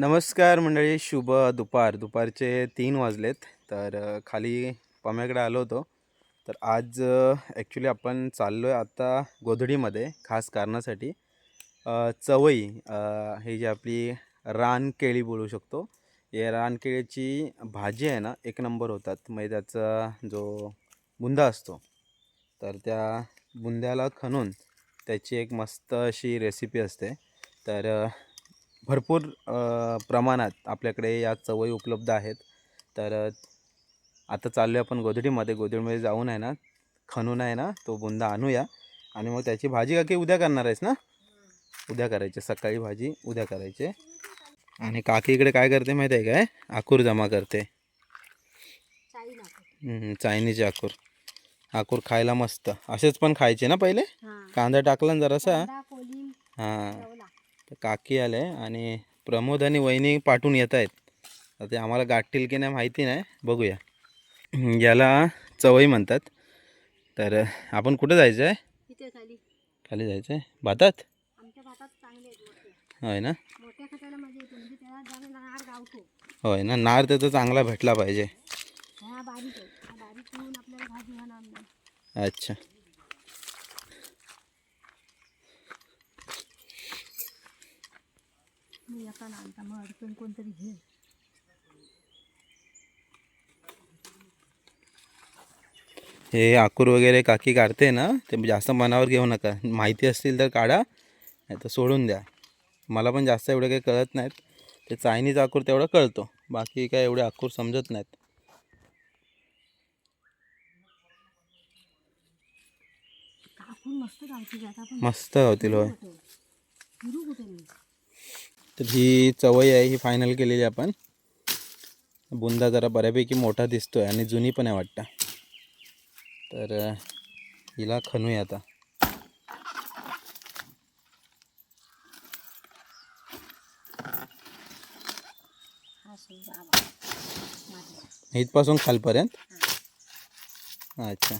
नमस्कार मंडळी शुभ दुपार. दुपारचे तीन वाजलेत तर खाली पम्याकडे आलो होतो. तर आज ॲक्च्युली आपण चाललो आहे आता गोधडीमध्ये खास कारणासाठी. चवई हे जी आपली रान केळी बोलू शकतो या रानकेळीची भाजी आहे ना एक नंबर होतात. म्हणजे त्याचा जो बुंदा असतो तर त्या बुंद्याला खणून त्याची एक मस्त अशी रेसिपी असते. तर भरपूर प्रमाणात आपल्याकडे या चवई उपलब्ध आहेत. तर आता चाललो आहे आपण गोधडीमध्ये. गोधडीमध्ये जाऊन आहे ना खणून आहे ना तो बुंदा आणूया. आणि मग त्याची भाजी का की उद्या करणार आहेस ना? उद्या करायची. सकाळी भाजी उद्या करायची. आणि काकी इकडे काय करते माहिती आहे काय? आकूर जमा करते. चायनीज आकूर. आकूर खायला मस्त. असेच पण खायचे ना पहिले? कांदा टाकला ना जरासा. हां. तर काकी आले आणि प्रमोद आणि वहिनी पाठवून येत आहेत. ते आम्हाला गाठतील की नाही माहिती नाही. बघूया. याला चवई म्हणतात. तर आपण कुठं जायचं आहे? खाली. जायचं आहे. भातात? होय ना? म्हणजे होय ना? नार त्याचा चांगला भेटला पाहिजे. हा बारीक आहे हा बारीक ठेवून आपल्याला भाजी होणार नाही अच्छा मी आता आणता मग अडचण कोणतरी घे हे आकूर वगैरे काकी काढते ना ते जास्त मनावर घेऊ नका. माहिती असतील तर काढा नाही तर सोडून द्या. मला पण जास्त एवढं काही कळत नाहीत. ते चायनीज आकूर तेवढं कळतो. बाकी काय एवढे आकूर समजत नाहीत. मस्त होतील होय. तर ही चवई आहे ही फायनल केलेली आपण. बुंदा जरा बऱ्यापैकी मोठा दिसतो आहे आणि जुनी पण आहे वाटतं. तर हिला खणूया आता. इथपासून खालपर्यंत? अच्छा.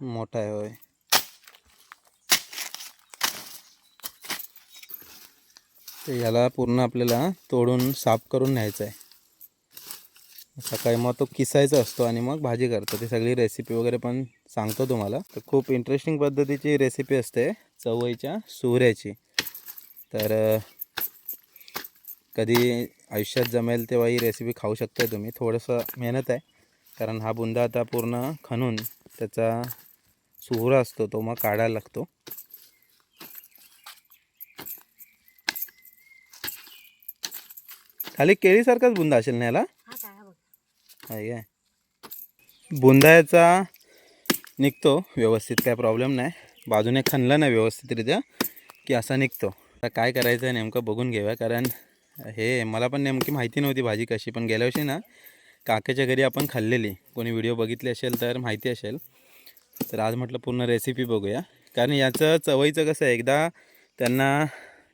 मोठा आहे होय. तर याला पूर्ण आपल्याला तोडून साफ करून न्यायचं आहे. सकाळी मग तो किसायचा असतो आणि मग भाजी करतो. ती सगळी रेसिपी वगैरे पण सांगतो तुम्हाला. तर खूप इंटरेस्टिंग पद्धतीची रेसिपी असते चवईच्या सुऱ्याची. तर कधी आयुष्यात जमेल तेव्हा ही रेसिपी खाऊ शकता तुम्ही. थोडंसं मेहनत आहे. कारण हा बुंदा आता पूर्ण खणून त्याचा सुहरा असतो तो मग काढायला लागतो. खाली केळीसारखाच बुंदा असेल ना याला? आहे काय? बुंदायाचा निघतो व्यवस्थित काय प्रॉब्लेम नाही. बाजूने खणला ना व्यवस्थितरित्या की असा निघतो. आता काय करायचं आहे नेमकं बघून घेऊया कारण हे मला पण नेमकी माहिती नव्हती भाजी कशी पण गेल्या वर्षी ना काकेच्या घरी आपण खाल्लेली. कोणी व्हिडिओ बघितले असेल तर माहिती असेल. तर आज म्हटलं पूर्ण रेसिपी बघूया. कारण याचं चवईचं कसं आहे एकदा त्यांना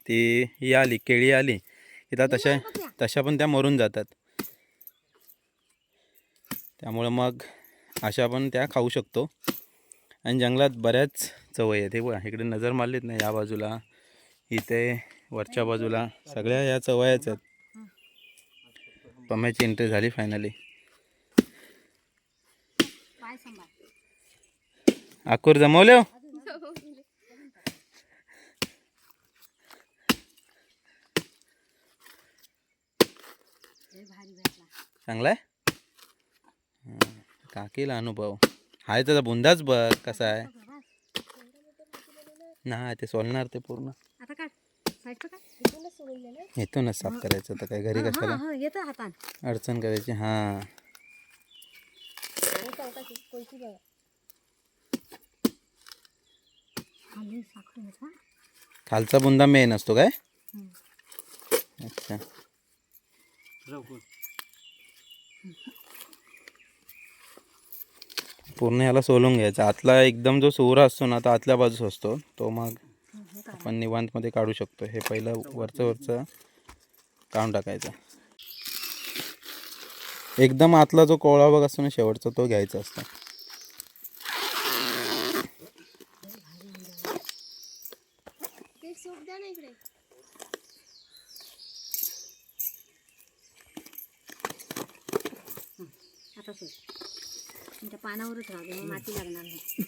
ती ही आली केळी आली त्या तशा तशा पण त्या मरून जातात. त्यामुळं मग अशा पण त्या खाऊ शकतो. आणि जंगलात बऱ्याच चवई आहेत. हे बघा इकडे नजर मारलीत ना या बाजूला इथे वरच्या बाजूला सगळ्या या चवयाच आहेत. पम्याची एंट्री झाली फायनली आकूर जमवले? हो लय भारी भेटला चांगला आहे? काकीला अनुभव. हाय त्याचा बुंदाच बघ कसा आहे? ना ते सोलणार ते पूर्ण. सोडलेलं इथूनच साफ करायचं तर काय घरी कशाला? हा येतं अडचण करायची हां. आहे खालचा बुंदा मेन असतो काय. अच्छा. पूर्ण याला सोलून घ्यायचा. आतला एकदम जो सोहरा असतो ना तो आतल्या बाजूस असतो. तो मग आपण निवांतमध्ये काढू शकतो. हे पहिलं वरचं वरचं काढून टाकायचं. एकदम आतला जो कोळा बघ असतो ना शेवटचा तो घ्यायचा असतो सोप द्या ना इकडे आता सोप तुमच्या पानावरच राहते मग माती लागणार नाही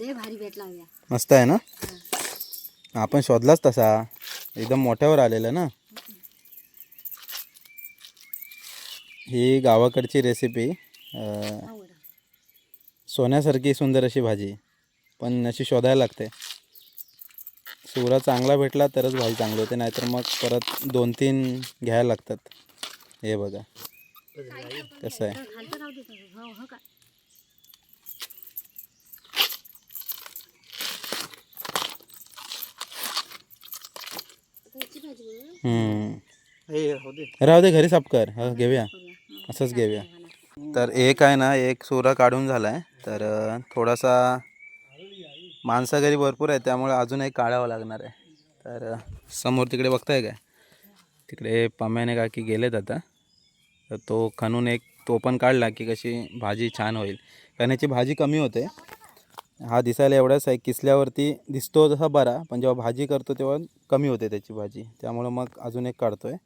लय भारी भेटला हव्या मस्त आहे ना? आपण शोधलाच तसा. एकदम मोठ्यावर आलेला ना? ही गावाकडची रेसिपी सोन्यासारखी सुंदर अशी भाजी. पण अशी शोधायला लागते. सुरा चांगला भेटला तरच भाजी चांगली होते नाहीतर मग परत दोन तीन घ्यायला लागतात. हे बघा. कसं आहे खालचं राहू दे तसं. हो हो का त्याची भाजी बनवू ना? हम्म. राहू दे घरी साफ कर. हा घेऊया. असंच घेऊया. तर एक आहे ना एक सुरा काढून झाला आहे तर थोडासा माणसा घरी भरपूर आहे त्यामुळे अजून एक काढावं लागणार आहे. तर समोर तिकडे बघताय काय? तिकडे पम्याने काकी गेलेत आता. तर तो खणून एक तो पण काढला की कशी भाजी छान होईल. कारण याची भाजी कमी होते. हा दिसायला एवढाच आहे किसल्यावरती दिसतो तसा बरा पण जेव्हा भाजी करतो तेव्हा कमी होते त्याची भाजी. त्यामुळं मग अजून एक काढतो आहे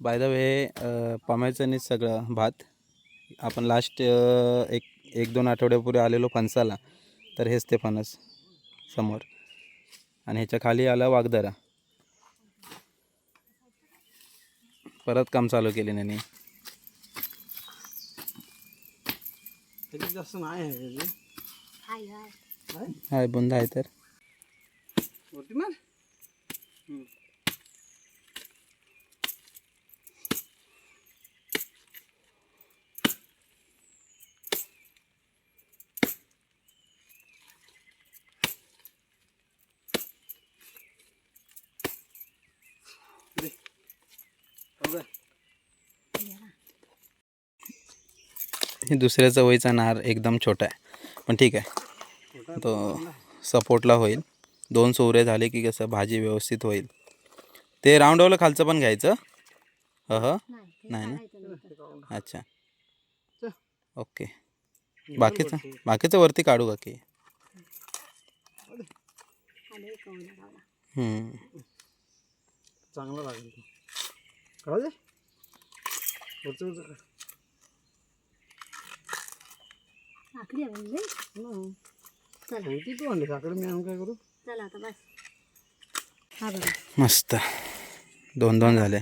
बाय द वे पमायचं सगळं भात आपण लास्ट एक एक दोन आठवड्यापूर्वी आलेलो फणसाला तर हेच ते फणस समोर. आणि ह्याच्या खाली आला वागदरा. परत काम चालू केले नाही जास्त नाही आहे हाय हाय हाय बुंद आहे तर. वरती मार दुसऱ्या चवळीचा नार एकदम छोटा आहे. पण ठीक आहे. तो सपोर्टला होईल. दोन सोरे झाले की कसं भाजी व्यवस्थित होईल. ते राऊंडवलं खालचं पण घ्यायचं. ह ह नाही ना? अच्छा. ओके. बाकीचं? बाकीचं वरती काढू का की? चांगला लागेल. म्हणजे. चला होती तू आणली काकडे? मी आणून काय करू? चला आता बस हा बघा मस्त. दोन दोन झाले.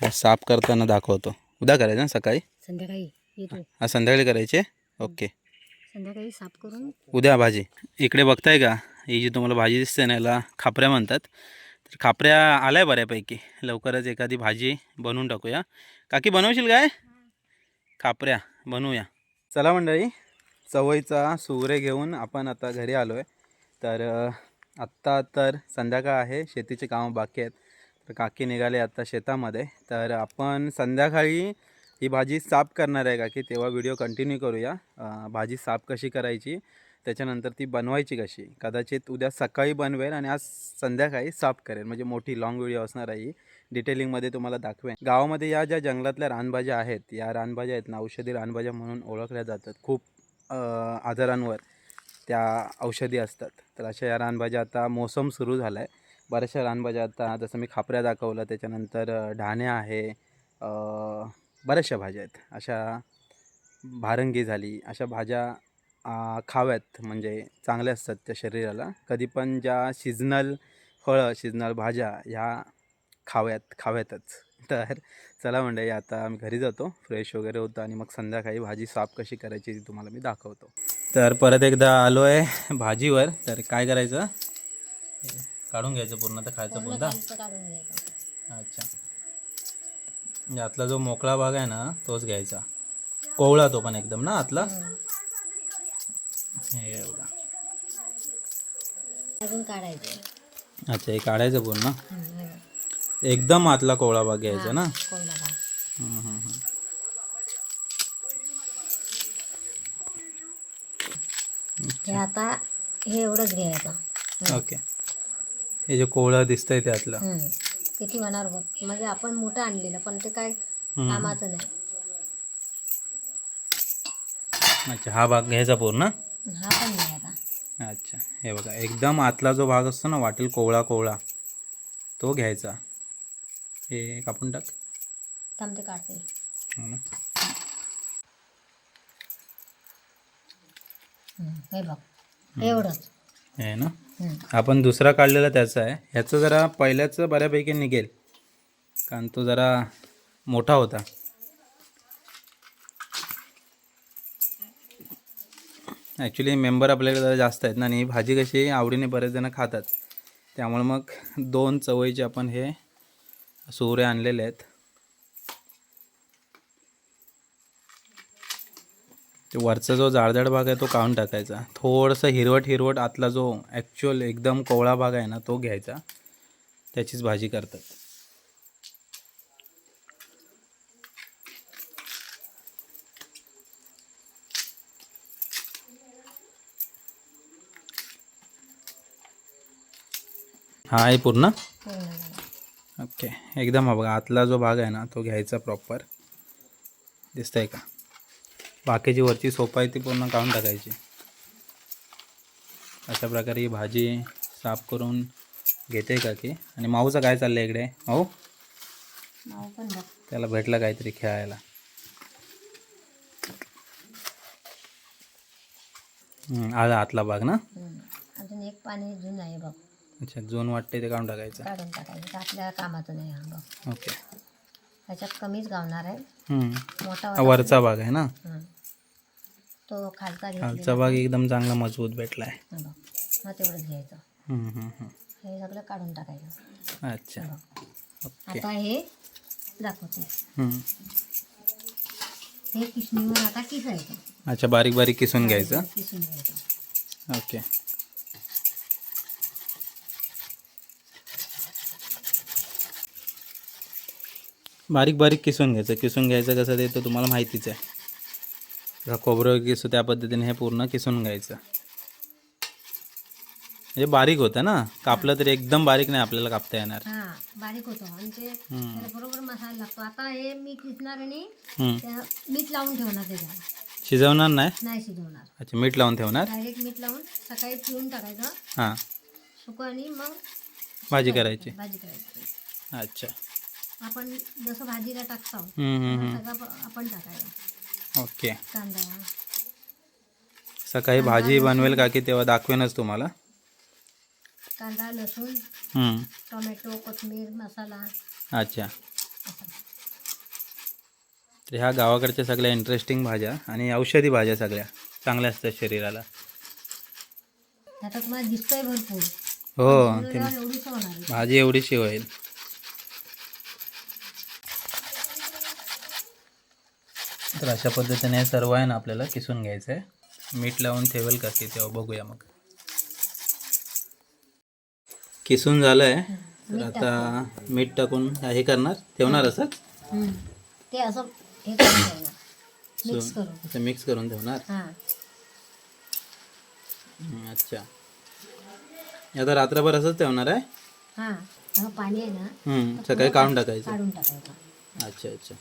हा साफ करताना दाखवतो. उद्या करायचं ना सकाळी? संध्याकाळी येतो. संध्याकाळी करायचे? ओके. संध्याकाळी साफ करून उद्या भाजी. इकडे बघताय का? ही जी तुम्हाला भाजी दिसते ना याला खापऱ्या म्हणतात. तर खापऱ्या आल्या बऱ्यापैकी. लवकरच एखादी भाजी बनवून टाकूया. काकी बनवशील काय? खापऱ्या बनवूया. चला मंडळी चवईचा सुवरे घेऊन आपण आता घरी आलो आहे तर आत्ता तर संध्याकाळ आहे शेतीचे कामं बाकी आहेत. तर काकी निघाले आता शेतामध्ये. तर आपण संध्याकाळी ही भाजी साफ करणार आहे काकी तेव्हा व्हिडिओ कंटिन्यू करूया. भाजी साफ कशी करायची त्याच्यानंतर ती बनवायची कशी कदाचित उद्या सकाळी बनवेल आणि आज संध्याकाळी साफ करेल. म्हणजे मोठी लाँग व्हिडिओ असणार आहे ही. डिटेलिंगमध्ये तुम्हाला दाखवेन. गावामध्ये या ज्या जंगलातल्या रानभाज्या आहेत या रानभाज्या आहेत ना औषधी रानभाज्या म्हणून ओळखल्या जातात. खूप आजारांवर त्या औषधी असतात. तर अशा या रानभाज्या आता मोसम सुरू झाला आहे बऱ्याचशा रानभाज्या आता जसं मी खापऱ्या दाखवलं त्याच्यानंतर ढाण्या आहे बऱ्याचशा भाज्या आहेत. अशा भारंगी झाली अशा भाज्या खाव्यात म्हणजे चांगल्या असतात त्या शरीराला. कधी पण ज्या सिजनल फळं सिजनल भाज्या ह्या खाव्यात खाव्यातच तर चला मंडळी आता आम्ही घरी जातो. फ्रेश वगैरे होतो आणि मग संध्याकाळी भाजी साफ कशी करायची ती तुम्हाला मी दाखवतो. तर परत एकदा आलो आहे भाजीवर. तर काय करायचं? काढून घ्यायचं पूर्ण. तर खायचं घ्यायचं. अच्छा. यातला जो मोकळा भाग आहे ना तोच घ्यायचा. कोवळा तो पण एकदम ना आतला? हे बघा. अजून काढायचं. अच्छा हे काढायचं पूर्ण? एकदम आतला कोवळा भाग घ्यायचा ना? कोवळा भाग. हम्म, हम्म, हम्म. हे आता हे एवढंच घ्यायचं. ओके. हे जे कोवळं दिसतंय त्यातलं. हम्म. किती होणार बघ म्हणजे आपण मोठं आणलेलं पण ते काय कामाचं नाही. अच्छा हा भाग घ्यायचा पूर्ण? हा पण आता अच्छा. हे बघा एकदम आतला जो भाग असतो ना वाटेल कोवळा कोवळा तो घ्यायचा. हे कापून टाक. थांब ते काढते. हो हे बघ एवढंच. हे ना. आपण दुसरा काढलेला त्याचा आहे. ह्याचं जरा पहिल्याच बऱ्यापैकी निघेल. कारण तो जरा मोठा होता. ॲक्च्युली मेंबर आपल्याकडे जरा जास्त आहेत ना आणि भाजी कशी आवडीने बरेच जण खातात. त्यामुळे मग दोन चवळीचे आपण हे सुरे आणलेले आहेत. ते वरचा जो जाडजाड भाग आहे तो काढून टाकायचा. थोडंसं हिरवट हिरवट आतला जो ॲक्च्युअल एकदम कोवळा भाग आहे ना तो घ्यायचा. त्याचीच भाजी करतात. हा आहे पूर्ण? हो. ओके. एकदम हा बघा आतला जो भाग आहे ना तो घ्यायचा प्रॉपर दिसतंय का? बाकीची वरची सोपा आहे ती पूर्ण काढून टाकायची. अशा प्रकारे ही भाजी साफ करून घेते का की? आणि माऊचं काय चाललं इकडे? माऊ? त्याला भेटलं काहीतरी खेळायला. आला आतला भाग ना. अजून एक पाणी जुनं आहे बघ. अच्छा जोन वाटते ते काढून टाकायचं. काढून टाकायचं. तर आपल्याला कामाचं नाही हा ओके. त्याच्यात कमीच गावणार आहे. हम्म. मोठा हा वाला वरचा भाग आहे ना? हं. तो खालचा खालचा भाग एकदम चांगला मजबूत भेटला आहे हा बघ. तेवढंच घ्यायचं. हम्म, हम्म, हम्म. हे सगळं काढून टाकायचं. अच्छा. हे बघ. ओके. आता हे दाखवते. हम्म. हे किशणीवर आता किसायचं. अच्छा बारीक बारीक किसून घ्यायचं. किसून घ्यायचं. ओके. बारीक बारीक किसून घ्यायचं. किसून घ्यायचं कसं ते तर तुम्हाला माहितीच आहे. खोबरं किसू त्या पद्धतीने हे पूर्ण किसून घ्यायचं. म्हणजे बारीक होतं ना? कापलं तरी एकदम बारीक नाही आपल्याला कापता येणार. बारीक होतो. त्याला बरोबर मसाला लागतो. आता हे मी किसणार आणि मीठ लावून ठेवणार त्याच्यावर. शिजवणार नाही? नाही शिजवणार. अच्छा मीठ लावून ठेवणार? डायरेक्ट मीठ लावून सकाळी पिळून टाकायचं. हां. सुकं आणि मग भाजी करायची. भाजी करायची. अच्छा. आपण जसं भाजीला टाकतो. सगळं आपण टाकायचं. ओके. कांदा. सकाळी भाजी बनवेल का की तेव्हा दाखवेनच तुम्हाला. कांदा लसूण. टोमॅटो कोथिंबीर मसाला. अच्छा. तर ह्या गावाकडच्या सगळ्या इंटरेस्टिंग भाज्या आणि औषधी भाज्या सगळ्या चांगल्या असतात शरीराला. आता तुम्हाला दिसतंय भरपूर. हो. भाजी एवढीशी होईल. तर अशा पद्धतीने हे सर्व आहे ना आपल्याला किसून घ्यायचं आहे. मीठ लावून ठेवेल का की तेव्हा बघूया मग. किसून झालं आहे तर आता मीठ टाकून हे करणार? ठेवणार हम्म. ते असं मिक्स करून. असं मिक्स करून ठेवणार? अच्छा. आता रात्रभर असंच ठेवणार आहे? पाणी आहे ना सकाळी काढून टाकायचं. काढून टाकायचं. अच्छा अच्छा.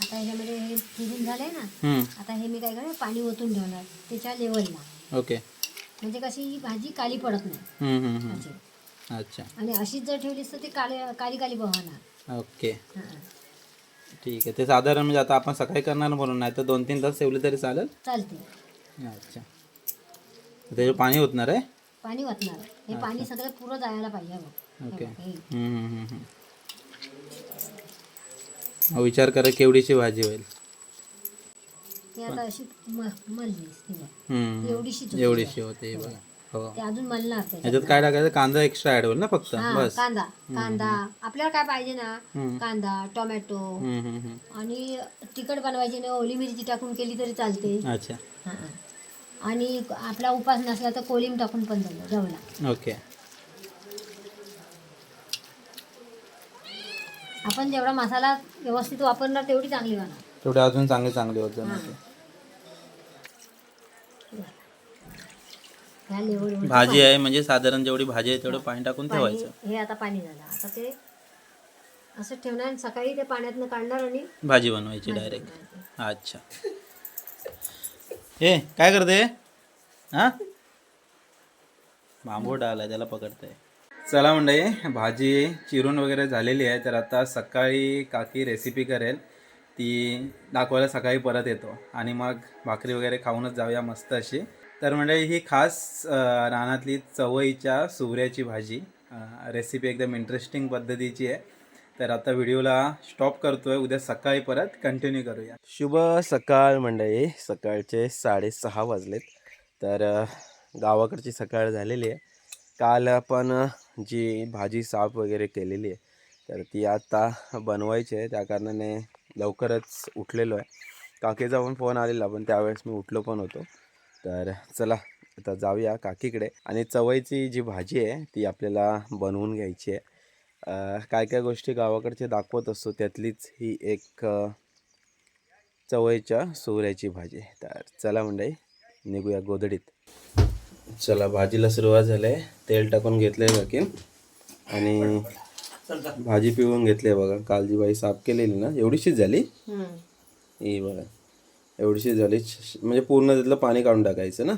आता ह्याच्यामध्ये हे फिरून झालंय ना आता हे मी काय करणार पाणी ओतून ठेवणार त्याच्या लेवलला ओके. म्हणजे कशी ही भाजी काली पडत नाही. अच्छा. आणि अशीच जर ठेवलीस तर ती काली काली काली बहणार ओके. हां. ठीक आहे. ते साधारण म्हणजे आता आपण सकाळी करणार म्हणून नाही तर दोन तीन तास ठेवले तरी चालेल? चालते अच्छा. त्याच्यावर पाणी होतणार आहे? पाणी ओतणार. हे पाणी सगळं पुरं जायला पाहिजे बघ. ओके. हे बघ, हे. हं, हं, हं, हं. विचार करा केवढीची भाजी होईल. ती आता अशी म- मललीस ती बघ. एवढीशीच होती एवढीशी होते हे बघा हो. ते अजून मलणार त्याच्यात. ह्याच्यात काय टाकायचं? कांदा एक्स्ट्रा ॲड होईल ना फक्त हा बस. कांदा. कांदा. आपल्याला काय पाहिजे ना? हम्म. कांदा टोमॅटो. आणि तिखट बनवायची ना ओली मिरची टाकून केली तरी चालते. अच्छा. हा. आणि आपला उपास नसला तर कोलिम टाकून पण झालं जेवला ओके. आपण जेवढा मसाला व्यवस्थित वापरणार तेवढी चांगली बनणार तेवढे अजून चांगले चांगले होत लेवल भाजी आहे म्हणजे साधारण जेवढी भाजी आहे तेवढं पाणी टाकून ठेवायचं. हे आता पाणी झालं. आता ते असं ठेवणार आणि सकाळी ते पाण्यातनं काढणार आणि भाजी बनवायची डायरेक्ट अच्छा. हे काय करते? हा? बांबूट आला त्याला पकडतंय. चला म्हणजे भाजी चिरून वगैरे झालेली आहे तर आता सकाळी काकी रेसिपी करेल. ती दाखवायला सकाळी परत येतो. आणि मग भाकरी वगैरे खाऊनच जाऊया मस्त अशी. तर म्हणजे ही खास रानातली चवईच्या सुवऱ्याची भाजी. रेसिपी एकदम इंटरेस्टिंग पद्धतीची आहे. तर आता व्हिडिओला स्टॉप करतोय. उद्या सकाळी परत कंटिन्यू करूया. शुभ सकाळ मंडळी. सकाळचे साडेसहा वाजलेत. तर गावाकडची सकाळ झालेली आहे. काल आपण जी भाजी साफ वगैरे केलेली आहे तर ती आता बनवायची आहे. त्या कारणाने लवकरच उठलेलो आहे. काकीचा पण फोन आलेला पण त्यावेळेस मी उठलो पण होतो. तर चला आता जाऊया काकीकडे. आणि चवईची जी भाजी आहे ती आपल्याला बनवून घ्यायची आहे. काय काय गोष्टी गावाकडचे दाखवत असतो त्यातलीच ही एक चवईच्या चवळीच्या सोऱ्याची भाजी. तर चला मंडळी निघूया गोधडीत. चला भाजीला सुरुवात झाली आहे. तेल टाकून घेतलं आहे बाकी आणि भाजी पिळून घेतली आहे बघा. काल जी बाई साफ केलेली ना एवढीशीच झाली? ही बघा. एवढीशीच झाली. म्हणजे पूर्ण त्यातलं पाणी काढून टाकायचं ना?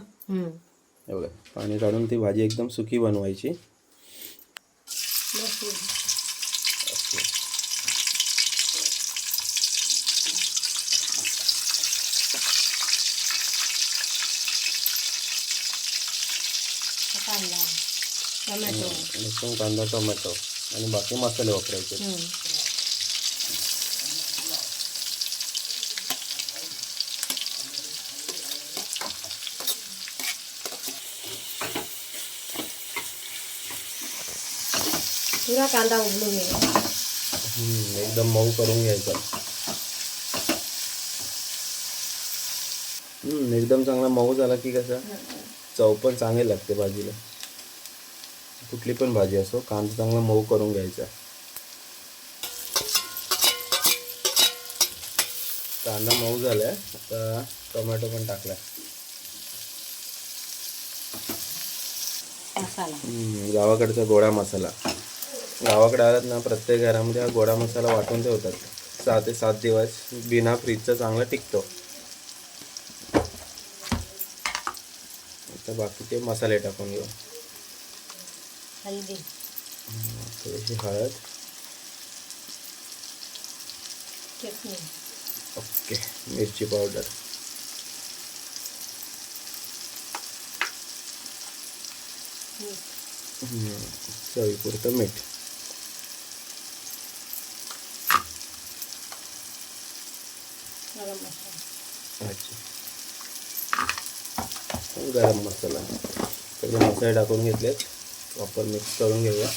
बघा. पाणी काढून ती भाजी एकदम सुकी बनवायची. कांदा टोमॅटो. लसूण कांदा टोमॅटो. आणि बाकी मसाले वापरायचे. पुरा कांदा उघडून घे. हम्म, एकदम मऊ करून घ्यायचा. हम्म, एकदम चांगला मऊ झाला की कसं? चव पण चांगली लागते भाजीला. कुठली पण भाजी असो कांदा चांगला मऊ करून घ्यायचा. कांदा मऊ झालाय आता टोमॅटो पण टाकलाय. गावाकडचा गोडा मसाला. गावाकडे आलात ना प्रत्येक घरामध्ये हा गोडा मसाला वाटून ठेवतात. सहा ते सात दिवस बिना फ्रीजचा चांगला टिकतो. आता बाकीचे मसाले टाकून घेऊ. हल्दी. थोडीशी हळद. चटणी. ओके मिरची पावडर. चवीपुरतं मीठ. गरम मसाला. अच्छा. गरम मसाला. सगळे मसाले टाकून घेतलेत. प्रॉपर मिक्स करून घेऊया.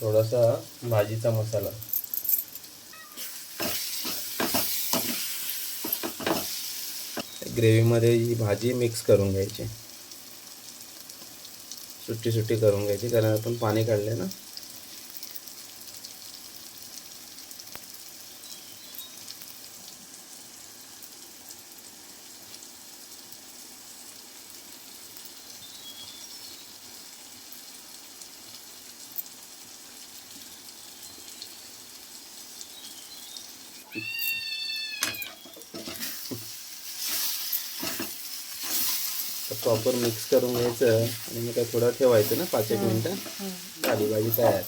थोडासा भाजीचा मसाला. ग्रेव्हीमध्ये ही भाजी मिक्स करून घ्यायची. सुट्टी सुट्टी करून घ्यायची कारण आपण पाणी काढले ना प्रॉपर मिक्स करून घ्यायचं आणि मग काय थोडं ठेवायचं ना पाच एक मिनटं. झाली भाजी तयार.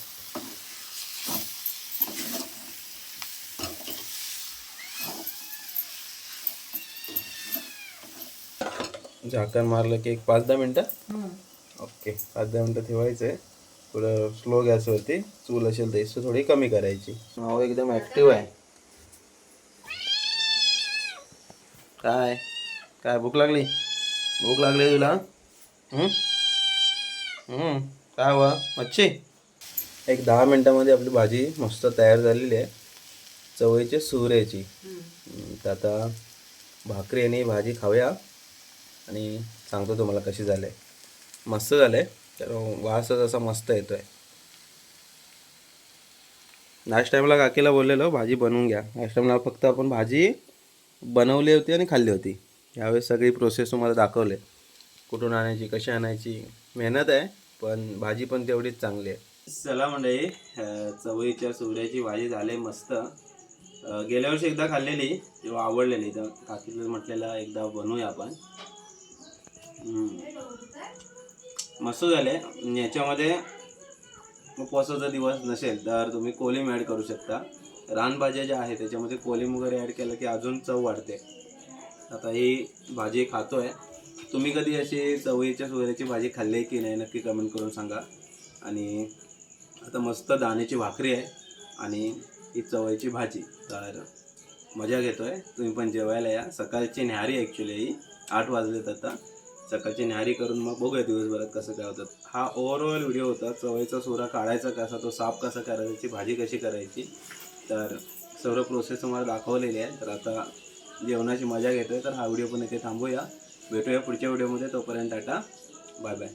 झाकण मारलं की एक पाच दहा मिनटं? ओके पाच दहा मिनटं ठेवायचं आहे थोडं स्लो गॅसवरती चूल असेल तर इसं थोडी कमी करायची. माऊ एकदम ॲक्टिव्ह आहे. काय? काय भूक लागली? भूक लागली तुला? काय हवा मच्छी. एक दहा मिनटामध्ये आपली भाजी मस्त तयार झालेली आहे. चवळीची सुऱ्याची तर आता भाकरी आणि भाजी खाऊया. आणि सांगतो तुम्हाला कशी झाले. मस्त झाले. तर वासच असा मस्त येतोय. लास्ट टाईमला काकीला बोललेलो भाजी बनवून घ्या. लास्ट टाईमला फक्त आपण भाजी बनवली होती आणि खाल्ली होती. यावेळेस सगळी प्रोसेस तुम्हाला दाखवले. कुठून आणायची कशी आणायची मेहनत आहे पण भाजी पण तेवढीच चांगली आहे. चला मंडळी चवळीच्या सुऱ्याची भाजी झाली मस्त. गेल्या वर्षी एकदा खाल्लेली तेव्हा आवडलेली. तर काकीला म्हटलेलं एकदा बनवूया आपण. मस्त झाले. याच्यामध्ये उपवासाचा दिवस नसेल तर तुम्ही कोलिम ॲड करू शकता. रानभाज्या ज्या आहेत त्याच्यामध्ये कोलिम वगैरे ॲड केलं की अजून चव वाढते. आता ही भाजी खातोय. तुम्ही कधी अशी चवळीच्या सोयऱ्याची भाजी खाल्ली आहे की नाही नक्की कमेंट करून सांगा. आणि आता मस्त दाण्याची भाकरी आहे आणि ही चवळीची भाजी. तर मजा घेतोय. तुम्ही पण जेवायला या. सकाळची न्याहारी ॲक्च्युली ही. आठ वाजलेत आता. सकाळची न्याहारी करून मग बघूया दिवसभरात कसं काय होतं. हा ओव्हरऑल व्हिडिओ होता. चवळीचा सोरा काढायचा कसा तो साफ कसा करायची भाजी कशी करायची. तर सर्व प्रोसेस तुम्हाला दाखवलेली आहे तर आता जेवणाची मजा घेतोय. तर हा व्हिडिओ पण इथे थांबूया. भेटूया पुढच्या व्हिडिओमध्ये. तोपर्यंत टाटा. Bye bye.